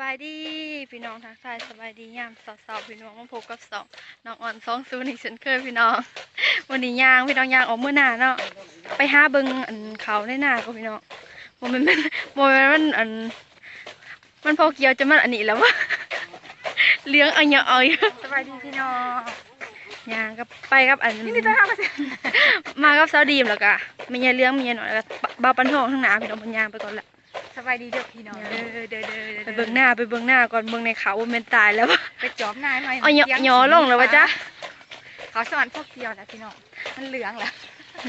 บายดีพี่น้องทักทายสบายดียามสาวๆพี่น้องมาพบกับสองน้องอ่อนสองซูนอีกเช่นเคยพี่น้อง วันนี้ย่างพี่น้องย่างออกมื้อหน้าเนาะไปหาเบิ่งอันเขาในหน้าก็พี่น้องโมเมนต์มันโมเมนต์มันอัน มันพอเกี่ยวจะมันอันนี้แล้ววะเลี้ยงอันเยอะเอาอยู่สบายดีพี่น้องย่างกับไปกับอันนี่จะทำอะไรมากับสาวดีมแล้วก็มียายเลี้ยงมียายหน่อยแล้วก็บ่าวปันทองทั้งหนาพี่น้องเพันย่างไปก่อนละ สบายดีเด้อพี่น้องเด้เด้ออเด้อเด้อเด้อไปเบิ่งหน้าไปเบิ่งหน้าก่อนเบิ่งในเขาว่าแมันตายแล้ววะไปจอบนายหน่อยเอาหยอหยอลงแล้ววะจ๊ะเขาสอนพวกเดียวนะพี่น้องมันเหลืองแล้ว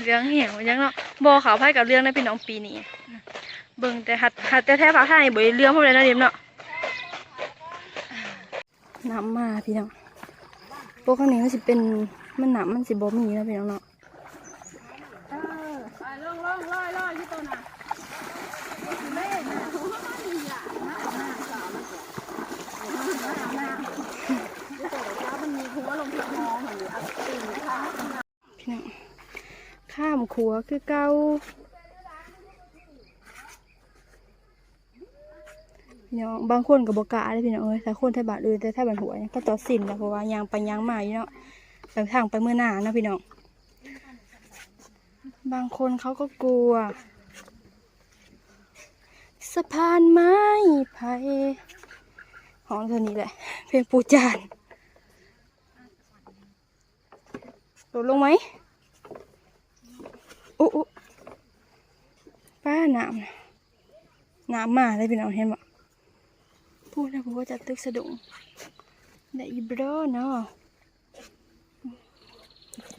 เรื่องเหี่ยวยังเนาะบ่เขาไพ่กับเรื่องในพี่น้องปีนี้เบิ่งแต่หัดหัดแต่แท้ภาคไทยบ่ได้เรื่องพวกนั้นนะเดิมเนาะน้ำมาพี่น้องพวกข้างนี้มันสิเป็นมันน้ำมันสิบ่มีนะพี่น้องเนาะ ไปลงลงลอยลอยที่ตัวน่ะ พี่น้อง ขัวคือเก่าพี่น้องบางคนก็บอกกล้าเลยพี่น้องเอ้ยแต่คนไทยบาทอื่นแต่ไทยบาทหัวเนี่ยก็ต่อสินแล้วเพราะว่ายางไปยางมาอยู่เนาะไปทางไปเมื่อหน้านะพี่น้องบางคนเขาก็กลัว สะพานไม้ไผ่หอมเท่านี้แหละ เพลงปูจานลดลงไหม อุ๊อุ๊ป้าน้ำน้ำมาเลยพี่น้องเห็นบ่พูดนะผมว่าจะตึกสะดุ้งได้อีบรอเนาะ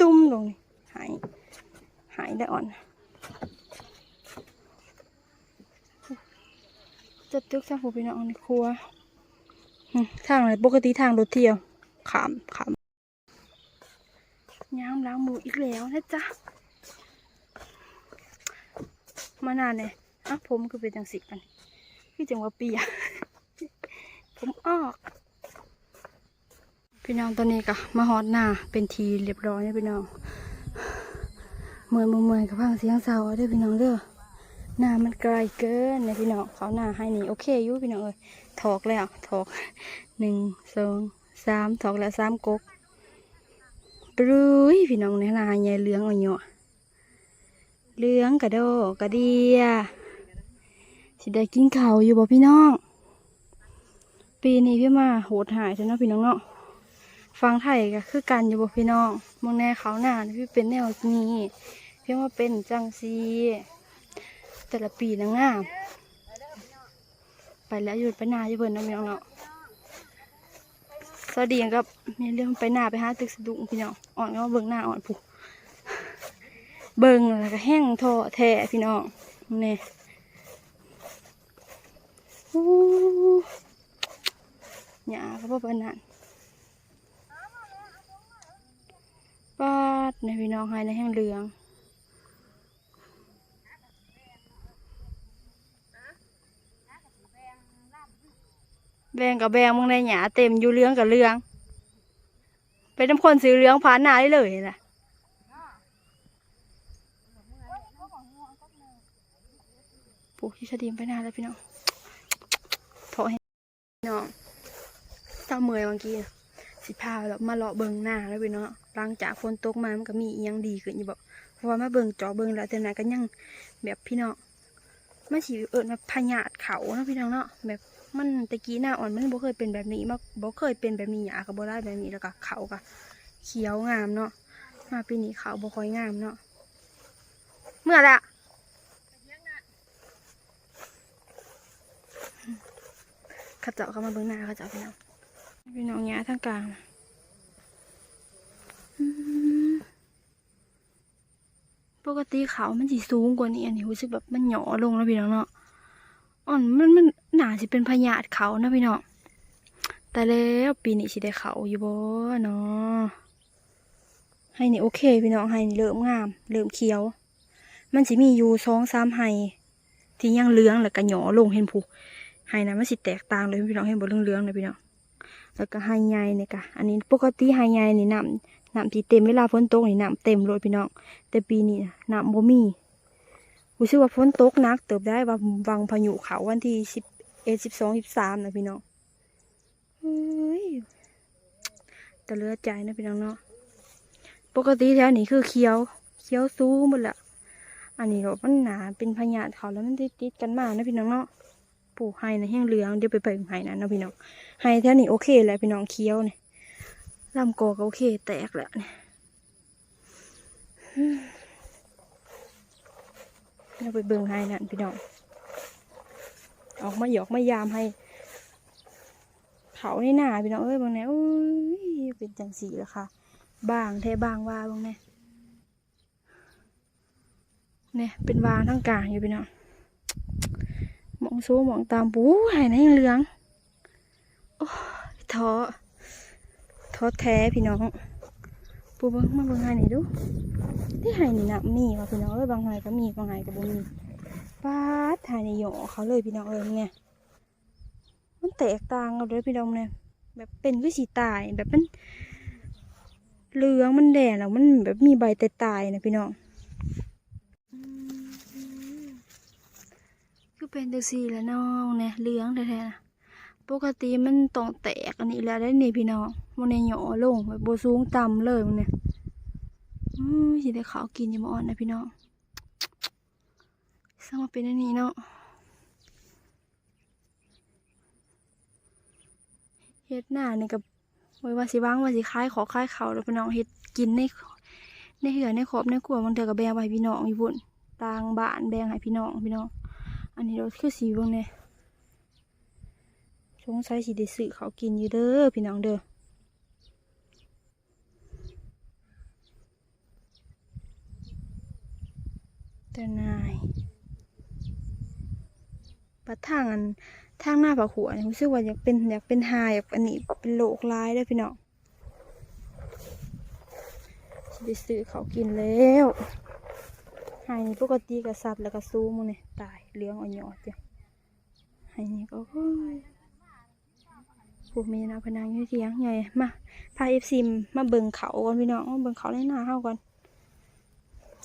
ตุ้มลงนี่หายหายได้อ่อน จะตึกทางผมพี่น้องในครัวทางไหนปกติทางรถเที่ยวขามขามย้ำล้างมืออีกแล้วนะจ๊ะ มานานเนี่ยอะผมคือเป็นจังสิกันพี่จังว่าเปียผมออก พี่น้องตอนนี้ก็มาฮอดหน้าเป็นทีเรียบร้อยนะพี่น้องเมื่อยเมื่อยกับพังเสียงเสาเด้อพี่น้องเด้อหน้ามันไกลเกินนะพี่น้องเขาหน้าให้นี่โอเคอยู่พี่น้องเอ้ยถอกแล้วถอกหนึ่งสองสามถอกแล้วสามกกปรุยพี่น้องในหน้าใหญ่เหลืองอ่อนเนาะ เหลืองกระโดกระเดียสิได้กินเขาอยู่บ่พี่น้อง ปีนี้พี่มาโหดหายใช่นาะพี่น้องเนาะฟังไทยก็คือกันอยู่บ่พี่น้องมองแน่เขาหนาพี่เป็นแนวนี้พี่ว่าเป็นจังซีแต่ละปีนะงามไปแล้วหยุดไปนาอยู่เพิ่นนะพี่น้องเนาะสวัสดีครับมีเรื่องไปนาไปหาตึกสะดุ้งพี่น้องอ่อนก็มาเบิ่งหน้าอ่อนผูก เบิงแล้วก็แห้งท่อแท้พี่น้องนี่หยาก็บ่ปานนั้นปาดในพี่น้องให้ในแห้งเหลืองแบงกับแบงมึงในหยาเต็มอยู่เรื่องกับเรื่อง เป็นน้ำคนซื้อเรื่องผ่านหน้าได้เลยนะ ปลูกที่ชะดีมไปน้าแล้วพี่น้องโถให้พี่น้องเศร้าเมื่อยเมื่อกี้สิพาแล้วมาเลาะเบิงหน้าแล้วพี่น้องหลังจากฝนตกมามันก็มีอิหยังดีขึ้นอยู่บอกเพราะว่ามาเบิงจอเบิงแล้วแต่ไหนก็ยังแบบพี่น้องมันสิเอิญมาพญาตเขาเนาะพี่น้องเนาะแบบมันตะกี้หน้าอ่อนมันบ่เคยเป็นแบบนี้มาบ่เคยเป็นแบบนี้หยากับบ่ได้แบบนี้แล้วก็เขาก็เขียวงามเนาะมาปีนี้เขาบ่ค่อยงามเนาะเมื่อละ ขาเจาะเข้ามาเบิ่งหน้าเขาเจาะพี่น้องพี่น้องหยาทางกลางปกติเขามันสิสูงกว่านี้อันนี้รู้สึกแบบมันหย่อลงแล้วพี่น้องเนาะอ่อนมันมันหนาสิเป็นพญาตเขานะพี่น้องแต่แล้วปีนี้สิได้เขาอยู่บ่เนาะให้นี่โอเค พี่น้องให้นี่เริ่มงาม เริ่มเขียว มันสิมีอยู่สองสามให้ที่ยังเหลืองแล้วก็หยอลงเห็นผู ให้นะมันสิแตกต่างเลยพี่น้องเห็นบ่เรื่องเหลืองๆเลยพี่น้องแล้วก็ให้ใหญ่นี่ก็อันนี้ปกติให้ใหญ่นี่น้ำน้ำที่เต็มเวลาฝนตกนี่น้ำเต็มเลยพี่น้องแต่ปีนี้น้ำบ่มีรู้สึกว่าฝนตกนัก เติบได้ว่าวังพายุเขาวันที่สิบเเอสิบสองสิบสามนะพี่น้องเฮ้ยแต่เลือใจนะพี่น้องเนาะปกติแถวนี้คือเขียวเขียวสูงหมดละอันนี้เรามันหนาเป็นพญาเขาแล้วมันติดติดกันมานะพี่น้องเนาะ ปลูกไห้นะแห้งเหลืองเดี๋ยวไปเปิดไห้นะนะพี่น้องไห้แถวนี้โอเคแหละพี่น้องเขียวเนี่ยลำกอก็โอเค แตกแล้วเนี่ยเราไปเบิ่งให้นั่นพี่น้อง ออกมาหยอกมายามให้ เขาในหน้าพี่น้องเอ้ยบางแน่อุ้ยเป็นจังสีแล้วค่ะ บางแท้บางว่าบางแน่เนี่ยเป็นวางทั้งกลางอยู่พี่น้อง มองโซูมองตามปูหายในยังเหลืองโอ้ยท้อท้อแท้พี่น้อง ปูเบิ่งมาเบิ่งให้หน่ดูที่ไห้นี่นะมีว่ะพี่น้องเอ้ยบางไห้ก็มีบางไห้ก็บ่มีป้าดถ่ายในหยอเขาเลยพี่น้องเอ้ยเนี่ยมันแตกต่างกันเลยพี่น้องเนี่ยแบบเป็นคือสีตายแบบมันเหลืองมันแดงแล้วมันแบบมีใบแต่ตายนะพี่น้องอืม คือเป็นตัวสีแล้วน้องเนี่ยเหลืองแท้ๆนะปกติมันต้องแตกอันนี้แล้วได้นี่พี่น้องมันในหยอลงแบบโบสูงต่ำเลยมันเนี่ยอืมสิได้ขาวกินอยังมาอ่อนนะพี่น้องสร้างมาเป็นอันนี้เนาะเฮ็ดหน้านี่กับไว้ว่าสิว่างว่าสิคล้ายขอคล้ายเขาแล้วพี่น้องเฮ็ดกินในในเหือในขอบในครัวบางเทื่อก็แบงไปพี่น้องอยู่พุ่นต่างบ้านแบงให้พี่น้องพี่น้อง อันนี้เราคือสีเบิ่งเนี่ยสงสัยสิได้ซื้อเขากินอยู่เด้อพี่น้องเด้อแต่นายปัดทางอันทางหน้าผาหัวเนี่ยรู้สึกว่าอยากเป็นอยากเป็นหายอยากอันนี้เป็นโรคร้ายได้พี่น้องสิไปซื้อเขากินแล้ว หายนี่ปกติกับสัตว์แล้วก็ซูมันเนี่ยตายเลี้ยงอ่อนยอดจ้ะหายนี่ก็ผู้มีนาพนังยู่เทียงใหญ่มาพาเอฟซีมาเบิ่งเขาก่อนพี่น้องมาเบิ่งเขาในหน้าเฮาก่อน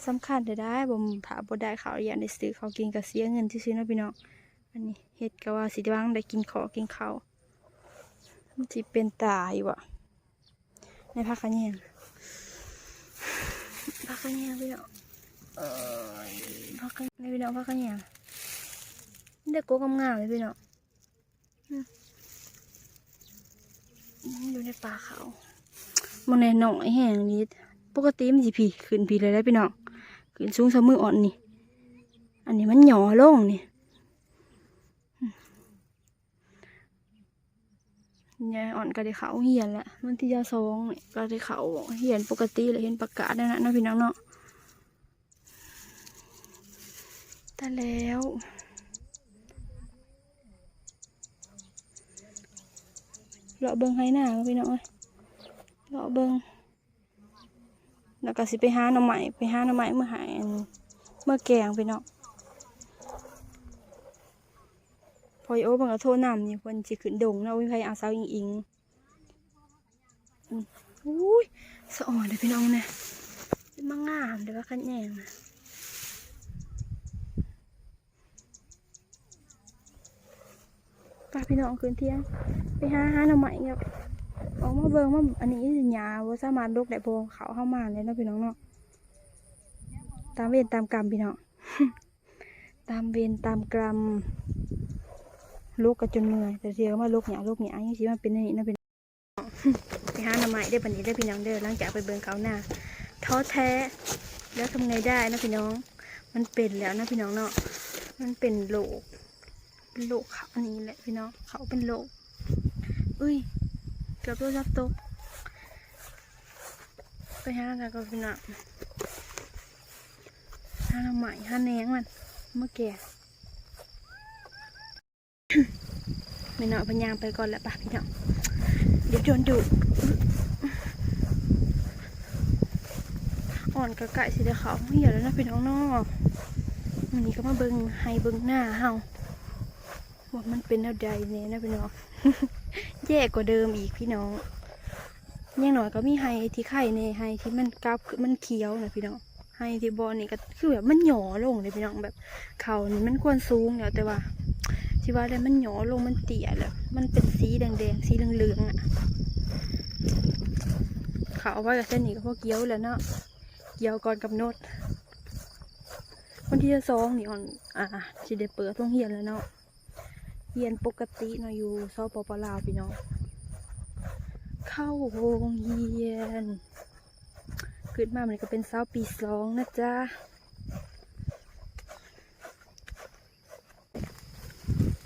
สำคัญจะได้บ่มผาบ่ได้เขาอย่างได้ซื้อเขากินก็เสียเงินที่ซื้อนะพี่น้องอันนี้เฮ็ดก็ว่าสิได้วางได้กินขอกินเขาวมันสิเป็นตายู่ะในพักกันยังพักกันยังพี่น้อง เอ้ยพักกันในพี่น้องพักกันยังเด็กโกกงามเลยพี่น้องอยู่ในป่าเขามันในหน่อยแห้งนิดปกติมันสิผีขึ้นผีเลยได้พี่น้องขึ้นสูงเสมออ่อนนี่ อันนี้มันหย่อลงนี่ยายอ่อนก็ได้เขาเหียนแหละมันที่ยาซองก็ได้เขาเหียนปกติเลยเห็นประกาศได้นะนะพี่น้องเนาะ แต่แล้ว เลาะเบิงให้หน้าพี่น้องเอ้ยลาะเบิงแล้วก็สิไปหาหน่อไม้ไปหาหน่อไม้เมื่อหายเมื่อแกงไปเนาะพอโอ้บังก็โทษนำนี่เพิ่นสิขึ้นดงเนาวิใครเอาสาวอิงอิงอุ้ยสะอ่อนเลยพี่น้องเนี่ยมางามเดี๋ยวว่าคันแยงนะ ป้าพี่น้องคืนเที่ยงไปหาหาหน่อไม้เงี้ยออกมาเบิ่งว่าอันนี้หยาว่าสามารถลกได้พวเขาเข้ามาเลยนาะพี่น้องเนาะตามเวรตามกรรมพี่น้องตามเวรตามกรรมลูกก็จนเหนื่อยแต่เดียวมาลูกหยาลูกหยาอย่างนี้มันเป็นอย่างนี้นะพี่น้องไปหาหน่อไม้ได้ปันนี้ได้พี่น้องเด้อหลังจากไปเบิ่งเขาหน้าท้อแท้ แล้วทำไงได้นะพี่น้อง มันเป็นแล้วนะพี่น้องเนาะมันเป็นโรค เป็นโรคเขาอันนี้แหละพี่น้องเขาเป็นโรคอุ้ยเกือบโดนจับตกไปหากันก็พี่น้องหาหน่อใหม่หาแนงมันเมื่อแก่ไม่น้อยพยายามไปก่อนแหละป่ะพี่น้องเดี๋ยวโดนดุอ่อนกระไก่สีเขาวเหี่ยวแล้วนะพี่น้องเนอกวันนี้ก็มาเบิงให้เบิงหน้าเฮา ว่ามันเป็นแนวใดเนี่ยนะพี่น้อง แย่กว่าเดิมอีกพี่น้องยังหน่อยก็มีไฮที่ไข่ในไฮที่มันกราบมันเขียวนะพี่น้องไฮที่บอลนี่ก็คือแบบมันหย่อลงเลยพี่น้องแบบเขานี่มันควรสูงแล้วแต่ว่าสิว่าแล้วมันหยอลงมันเตี่ยแล้วมันเป็นสีแดงๆสีเหลืองๆอะเขาเอาไว้กับเส้นนี้ก็พวกเกี้ยวแล้วเนาะเกี้ยวก่อนกำหนดวันที่สองนี่อ่อนอ่าสิได้เปิดโรงเรียนแล้วเนาะ เรียนปกติเนาะอยู่ซปปลาวพี่น้องเข้าโรงเรียนขึ้นมามันก็เป็นสาวปีสองนะจ๊ะ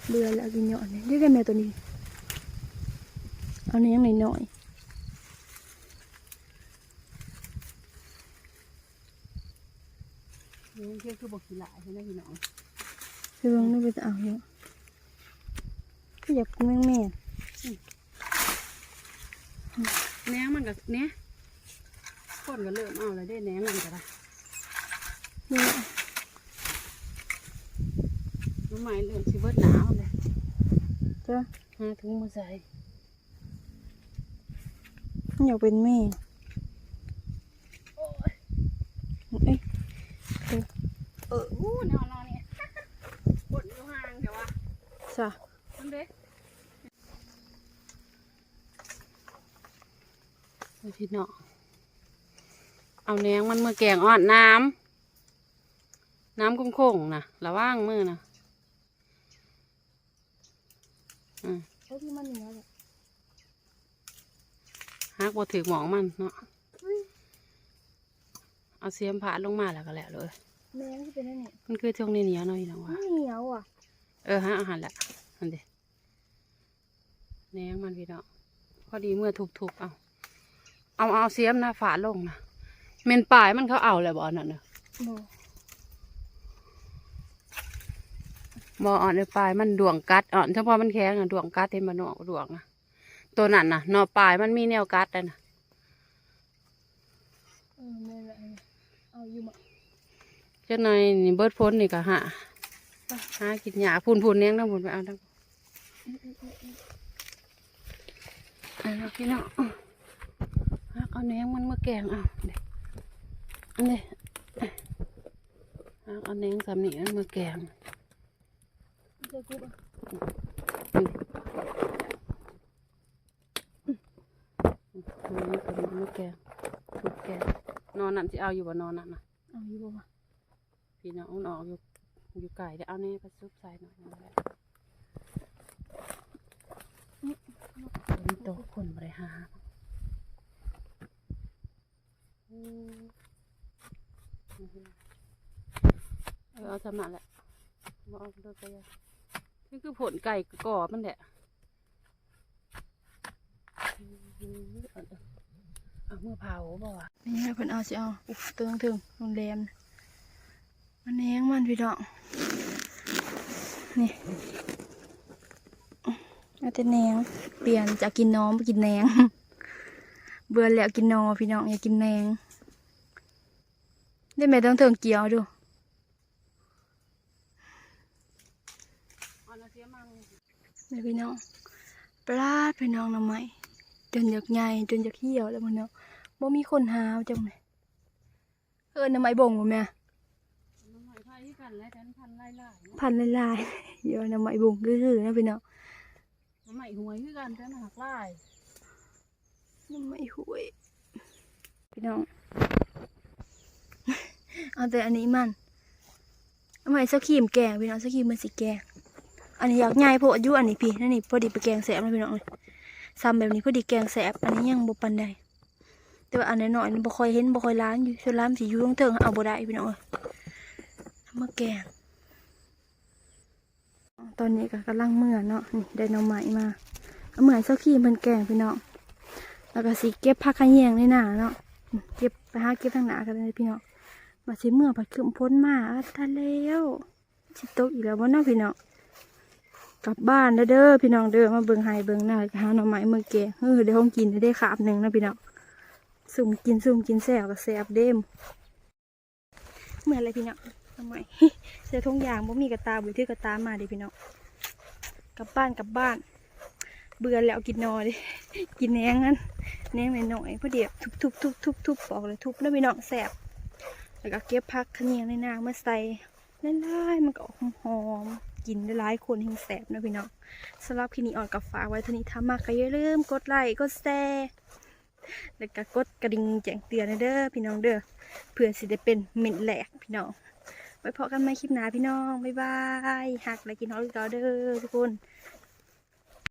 เบื่อแล้วกินหยอดเนี่ยเรียกได้แม่ตัวนี้ เอาเนี้ยงหน่อยหน่อยนี่เที่ยงคือบอกกี่หลายใช่ไหมพี่น้องๆคือเบางนี่ไปจะเอาเยอะ ก็อยากกินแม่งแม่แหนงมันก็เนี้ยคนก็เริ่มเอาแล้วได้แหนงมันก็ได้เนี่ยน้ำไม้เริ่มสิเบิดหนาวเลยจ้ะหาถุงมาใส่อยากเป็นแม่เอ้ยเอออู้นอนนอนเนี่ยบนอยู่ห่างแต่ว่าจ้ะ มันเด้ พี่น้องเอาแหนงมันมือแกงอ่อนน้ำน้ำกุ้งคงๆนะระว่างมือนะอืมเขาที่มันเหนียวเลยฮักบ่ถือหมองมันเนาะเอาเสียมผ่าลงมาแล้วก็แล้วเลยแม่ที่เป็นนั่นนี่มันคือช่วงนี้เหนียวๆหน่อยน้องว่าเหนียวอะ เออฮะอาหารแหละอันเดีแหนงมันพี่น้องพอดีเมื่อทุบๆเอา เอาเอาเสียมนะฝาลงนะเมนปลายมันเขาเอาเลยบ่อนนั่นเนอะโมบ่อ่อนในปลายมันดวงกัดอ่อนเฉพาะมันแข็งอะดวงกัดเต็มมันออกดวงนะตัวนั้นนะนอปลายมันมีแนวกัดเลยนะเออแม่ละเอาอยู่มาเจ้าหน่อยนี่เบิดพ้นนี่ก็หาหากินหยาพูนพูนๆเนี้ยงทั้งพูนไปเอาทั้งเอาพี่น้องหา เอาเนี้ยงมันมาแกงเอาเด็กอันนี้หาเอาเนี้ยงสามนี่มันมาแกงเจะกูบอะอันนี้สามนี่มาแกงถูกแกงนอนนั่นสิเอาอยู่บ่นอนนั่นนะเอาอยู่บ่ะพี่น้องนออกอยู่อยู่ไก่เดี๋ยวเอาเนี้ไปซุปใส่หน่อยนึงแล้วเป็นตะคนบริหารอืม เอาสำนักแหละบอกเอาเลิกไปเลยนี่คือผลไก่กรอบมันแหละเอามือเผาบ่วะไม่ใช่เพิ่นเอาสิเอาอุ๊บเติงถึงโรงแรมมันแหนงมันพี่น้องนี่เอาแต่แหนงเปลี่ยนจากกินน้อมไปกินแหนง เบื่อแล้วกินนอพี่น้องอยากกินแหนงได้ไหมต้องเถิงเกี๊ยวดูเอาน้ำเสียมังนี่พี่น้องปลาดพี่น้องหน้ำไม้จนอยากใหญ่จนอยากเหี่ยวแล้วมันเนาะบ่มีคนหาวจังเลยเออน้ำไม้บ่งบ่แม่น้ำหอยไผ่ที่กันแล้วกันพันไล่ไล่พันลายๆเดี๋ยวหน้ำไม้บ่งคือๆนะพี่น้องน้ำหอยหวยที่กันแต่หักล่ห น้ำไม้หวย พี่น้อง เอาแต่อันนี้มันเอาไมสกีมแกงพี่น้องสกีมมันสิแกง อันนี้อยากใหญ่โพดอยู่อันนี้พี่นั่นนี่พอดีไปแกงแสบนะพี่น้องเลยซ้ำแบบนี้พอดีแกงแสบอันนี้ยังบ่ปันใดแต่ว่าอันน้อยๆนี่บ่ค่อยเห็นบ่ค่อยล้านอยู่ส่วนล้านสิอยู่ตรงเทิงเอาบ่ได้พี่น้องเอ้ยมาแกงตอนนี้ก็กำลังเมื่อเนาะนี่ได้หน้ำใหม่มาเหมือนเซาขี้เพิ่นแกงพี่น้อง แล้วก็สิเก็บผักขะแยงในหน้าเนาะเก็บไปหาเก็บทางหน้ากันเลยพี่น้องมาสิเมื่อผัดขึ้นพ้นมาอะทันแล้วสิตกอีกแล้วบ่เนาะพี่น้องกลับบ้านเด้อเด้อพี่น้องเด้อมาเบิ่งไห้เบิ่งหน้าหาหน่อไม้เมื่อแกงเออได้ห้องกินได้ขาบหนึ่งนะพี่น้องสุ่มกินสุ่มกินแซ่บก็แซ่บเด้มเหมือนอะไรพี่น้องทำไมเสื้อทงยางบ่มีกระตาบุยที่กระตามาดิพี่น้องกลับบ้านกลับบ้าน เบื่อแล้วกินนอดิกินแหนงนั้นแหนงหน่อยๆเพอเดียวทุบทุบทุบทุบทุบบอกเลยทุบแล้วพี่น้องแสบแล้วก็เก็บพักขะเนียงในนางมาใส่ไล่ๆมันก็ออกหอมๆกินได้หลายคนห่งแสบนะพี่น้องสำหรับคลิปนี้อ่อนกับฝากไว้เท่านี้ถ้ามักก็อย่าลืมกดไลค์กดแชร์แล้วก็กดกระดิ่งแจ้งเตือนเด้อพี่น้องเด้อเพื่อสิได้เป็นเม็ดแหลกพี่น้องไว้พบกันใหม่คลิปหน้าพี่น้องบ๊ายบายหักและกินฮอลลีเด้อทุกคน